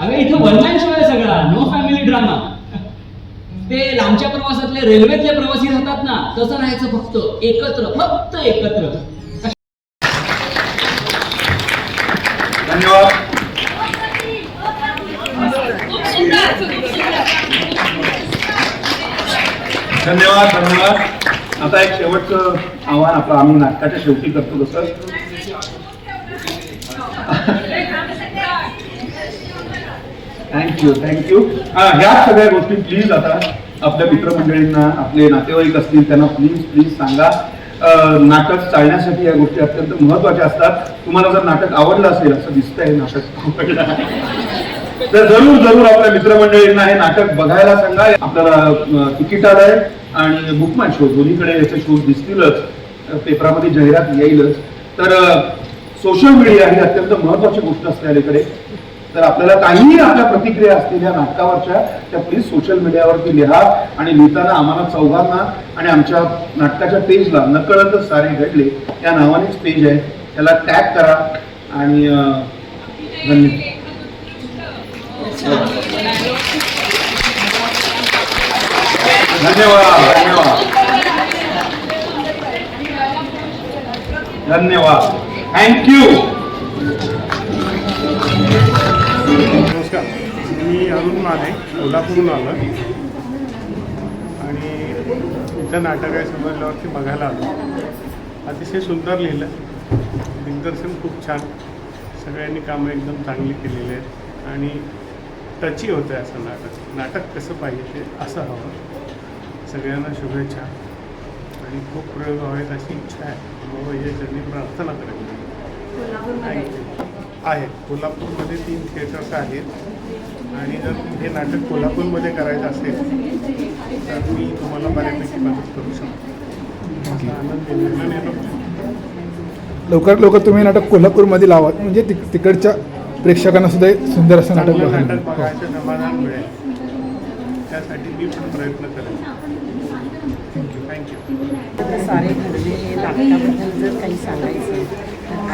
अगं इथं one man show आहे सगळा. नो फॅमिली ड्रामा ते लांबच्या प्रवासातले रेल्वेतले प्रवासी राहतात ना तसं राहायचं फक्त. एकत्र फक्त एकत्र. धन्यवाद. धन्यवाद धन्यवाद. आता एक शेवटचं आव्हान आपलं आम्ही नाटकाच्या शेवटी करतो तसं. थँक्यू थँक्यू ह्या सगळ्या गोष्टी प्लीज आता आपल्या मित्रमंडळींना आपले नातेवाईक असतील त्यांना प्लीज प्लीज सांगा. नाटक चालण्यासाठी या गोष्टी अत्यंत महत्त्वाच्या असतात. तुम्हाला जर नाटक आवडलं असेल असं दिसतंय नाटक आवडलं. तर जरूर जरूर आपल्या मित्रमंडळींना हे नाटक बघायला सांगा. आपल्याला तिकीट आलंय आणि बुकमाय शो दोन्हीकडे याचे शोज दिसतीलच. पेपरामध्ये जाहिरात येईलच. तर सोशल मीडिया ही अत्यंत महत्वाची गोष्ट असते अलीकडे. तर आपल्याला काहीही आपल्या प्रतिक्रिया असतील या नाटकावरच्या त्या प्लीज सोशल मीडियावरती लिहा आणि लिहिताना आम्हाला चौघांना आणि आमच्या नाटकाच्या पेजला नकळतच सारे घडले. या नावानेच पेज आहे. त्याला टॅग करा आणि धन्यवाद. धन्यवाद धन्यवाद. धन्यवाद. थँक्यू नमस्कार. मी अरुण माने कोल्हापूरहून आलो आणि इथं नाटक आहे समजल्यावरती बघायला आलो. अतिशय सुंदर लिहिलं दिग्दर्शन खूप छान. सगळ्यांनी कामं एकदम चांगली केलेली आहेत. आणि टची होतं आहे असं नाटक. नाटक कसं पाहिजे ते असं हवं. सगळ्यांना शुभेच्छा. आणि खूप प्रयोग व्हावेत अशी इच्छा आहे. मग याच्यानी प्रार्थना करेन. थँक्यू आहे. कोल्हापूरमध्ये तीन थिएटर्स आहेत. आणि जर हे नाटक कोल्हापूरमध्ये करायचं असेल तर मी तुम्हाला बऱ्यापैकी मदत करू शकतो. येतो. लवकर लवकर तुम्ही नाटक कोल्हापूरमध्ये लावा. म्हणजे तिक तिकडच्या प्रेक्षकांना सुद्धा एक सुंदर असं नाटक मिळेल. बघायचं समाधान मिळेल. त्यासाठी मी पण प्रयत्न करेन. थँक्यू सारे घडवे हे नाटकाबद्दल जर काही सांगायचं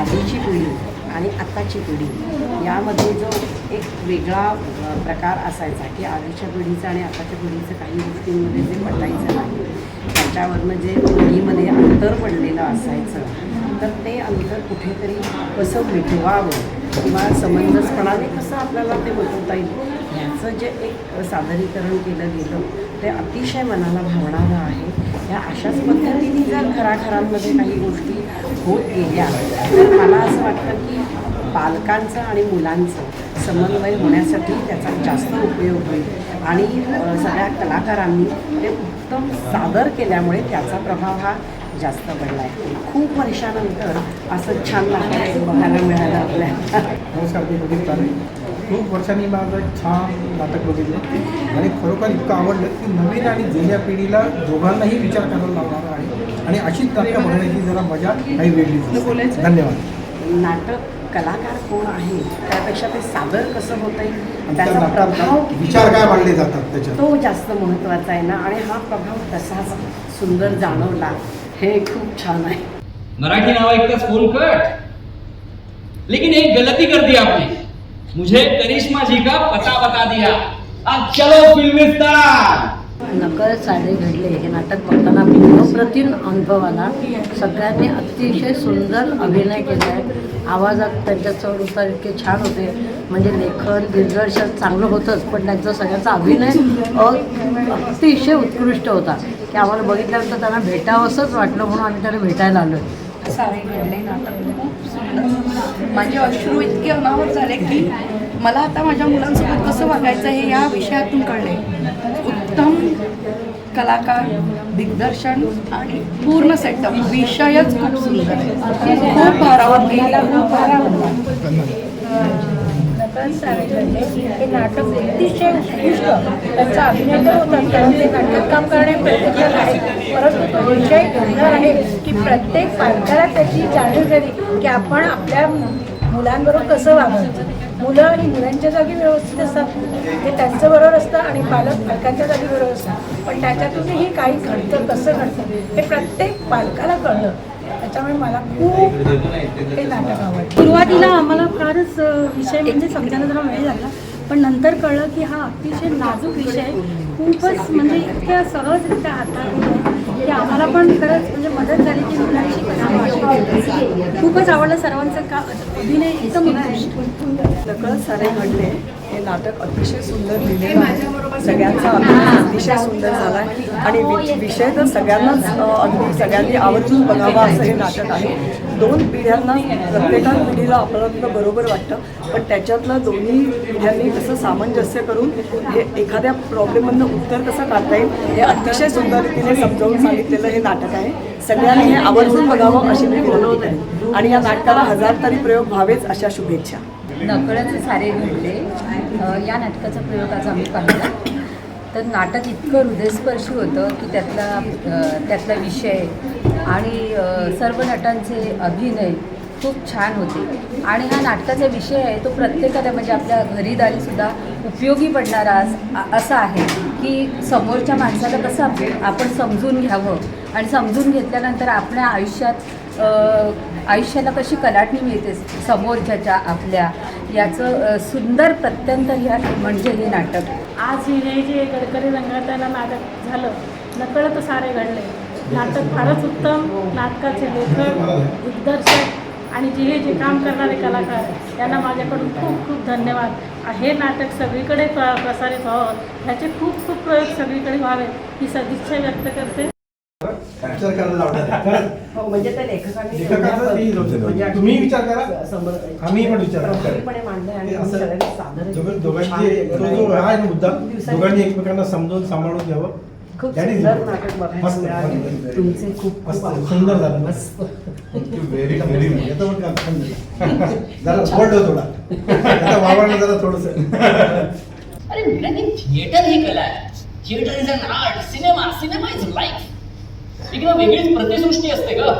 आधीची पिढी आणि आत्ताची पिढी यामध्ये जो एक वेगळा प्रकार असायचा की आधीच्या पिढीचं आणि आताच्या पिढीचं काही गोष्टींमध्ये जे पटायचं नाही. त्याच्यावरनं जे पिढीमध्ये अंतर पडलेलं असायचं तर ते अंतर कुठेतरी कसं मिटवावं किंवा समंजसपणाने कसं आपल्याला ते मिटवता येईल ह्याचं जे एक सादरीकरण केलं गेलं ते अतिशय मनाला भावणारं आहे. ह्या अशाच पद्धतीने जर घराघरांमध्ये काही गोष्टी होत गेल्या तर मला असं वाटतं की पालकांचं आणि मुलांचं समन्वय होण्यासाठी त्याचा जास्त उपयोग होईल. आणि सगळ्या कलाकारांनी ते उत्तम सादर केल्यामुळे त्याचा प्रभाव हा जास्त पडला आहे खूप वर्षानंतर असं छान लागलं बघायला मिळालं आपल्याला. नमस्कार खूप वर्षांनी माझं एक छान नाटक बघितलं. आणि खरोखर इतकं आवडलं की नवीन आणि जुन्या पिढीला दोघांनाही विचार करायला लावणार आहे. आणि अशीच नाटकं बघण्याची जरा मजा काही वेगळीच धन्यवाद. नाटक कलाकार कोण आहे? त्यापेक्षा ते सादर कसं होत आहे त्याचा प्रभाव विचार काय मांडले जातात त्याच्यात? तो जास्त महत्त्वाचा आहे ना. आणि हा प्रभाव तसाच सुंदर जाणवला. हे खूप छान आहे. मराठी नाव ऐकताच फोन कट लेकिन एक गलती कर दी आपने. मुझे करिश्मा जी का पता बता दिया। अब चलो फिल्मिस्तान नकळ साडे घडले हे नाटक बघताना मी अप्रतिम अनुभव आला सगळ्यांनी अतिशय सुंदर अभिनय केला आहे आवाजात त्यांच्या चढ उतार इतके छान होते. म्हणजे लेखन दिग्दर्शन चांगलं होतंच पण त्यांचा सगळ्यांचा अभिनय अतिशय उत्कृष्ट होता. की आम्हाला बघितल्यानंतर त्यांना भेटावंसंच वाटलं म्हणून आम्ही त्यांना भेटायला आलो सारे घडले नाटक माझे अश्रू इतके अनावर झाले की मला आता माझ्या मुलांसोबत कसं वागायचं हे या विषयातून कळले उत्तम कलाकार दिग्दर्शन आणि पूर्ण सेटअप विषयच खूप सुंदर आहे. खूप भारावून गेला खूप भारावून नकल सारे हे नाटक अतिशय उत्कृष्ट त्यांचा अभिनय तर होता कारण ते नाटकात काम करणे प्रत्येकाला आहे. परंतु तो विषय एवढा आहे की प्रत्येक पालकाला त्याची जाणीव झाली की आपण आपल्या मुलांबरोबर कसं वागायचं. मुलं आणि मुलांच्या जागी व्यवस्थित असतात. ते त्यांचं बरोबर असतं आणि पालक पालकांच्या जागी बरोबर असतात. पण त्याच्यातूनही काही घडतं कसं घडतं हे प्रत्येक पालकाला कळलं. त्याच्यामुळे मला खूप हे नाटक आवडलं सुरुवातीला आम्हाला फारच विषय म्हणजे समजायला जरा वेळ लागला पण नंतर कळलं की हा अतिशय नाजूक विषय. खूपच म्हणजे इतक्या सहजरित्या हाताळला की आम्हाला पण खरंच म्हणजे मदत झाली की मुलांशी कसं. खूपच आवडलं सर्वांचं का अभिनय एकदम नकळत सारे घडले हे नाटक अतिशय सुंदर लिहिलेलं आहे. सगळ्यांचा अभिनय अतिशय सुंदर झाला आहे. आणि वि- विषय तर सगळ्यांनाच अगदी सगळ्यांनी आवर्जून बघावा असं हे नाटक आहे. दोन पिढ्यांना प्रत्येका पिढीला आपलं आपलं बरोबर वाटतं. पण त्याच्यातलं दोन्ही पिढ्यांनी कसं सामंजस्य करून हे एखाद्या प्रॉब्लेममधनं उत्तर कसं काढता येईल हे अतिशय सुंदर रीतीने समजावून सांगितलेलं हे नाटक आहे. सगळ्यांनी हे आवर्जून बघावं अशी मी विनंती करेन. आणि या नाटकाला हजार तरी प्रयोग व्हावेच अशा शुभेच्छा. नकळत सारे घडले. या नाटकाचा प्रयोग आज आम्ही पाहिला. तर नाटक इतकं हृदयस्पर्शी होतं की त्यातला त्यातला विषय आणि सर्व नटांचे अभिनय खूप छान होते. आणि हा नाटकाचा विषय आहे तो प्रत्येकाला म्हणजे आपल्या घरीदारीसुद्धा उपयोगी पडणारा असा आहे की समोरच्या माणसाला कसं आपण समजून घ्यावं आणि समजून घेतल्यानंतर आपल्या आयुष्यात आयुष्याला कशी कलाटणी मिळते समोरच्याच्या आपल्या याचं सुंदर प्रत्यंतर ह्या म्हणजे हे नाटक. आज हे जे गडकरी रंगाताला नाटक झालं नकळत सारे घडले. नाटक फारच उत्तम नाटकाचे लेखक दिग्दर्शक आणि जे हे जे काम करणारे कलाकार यांना माझ्याकडून खूप खूप धन्यवाद. हे नाटक सगळीकडे प्र प्रसारित व्हावं ह्याचे खूप खूप प्रयोग सगळीकडे व्हावे ही सदिच्छा व्यक्त करते. विचार करायला लावणार. हो, म्हणजे त्या लेखकाने लेखकाचं तेही होतं. म्हणजे तुम्ही विचार करा. समोर- आम्ही पण विचार करा. प्रभावीपणे मांडलंय आणि ते असं सगळ्यांनी सादर दोघं- दोघांची तो जो आहे ना मुद्दा दोघांनी एकमेकांना समजून सांभाळून घ्यावं. खूप त्याने सुंदर दिलं. नाटक बघायला मस्त, मिळाले. मस्त. तुमचे खूप मस्त. खूप आभार. सुंदर झालं. मस्त. व्हेरी व्हेरी येतो पण का जरा बोल्ड हो थोडा. आता वावरणं जरा थोडस. अरे थिएटर ही कला आहे theatre is an art cinema cinema is life एक ना वेगळीच प्रतिसृष्टी असते ग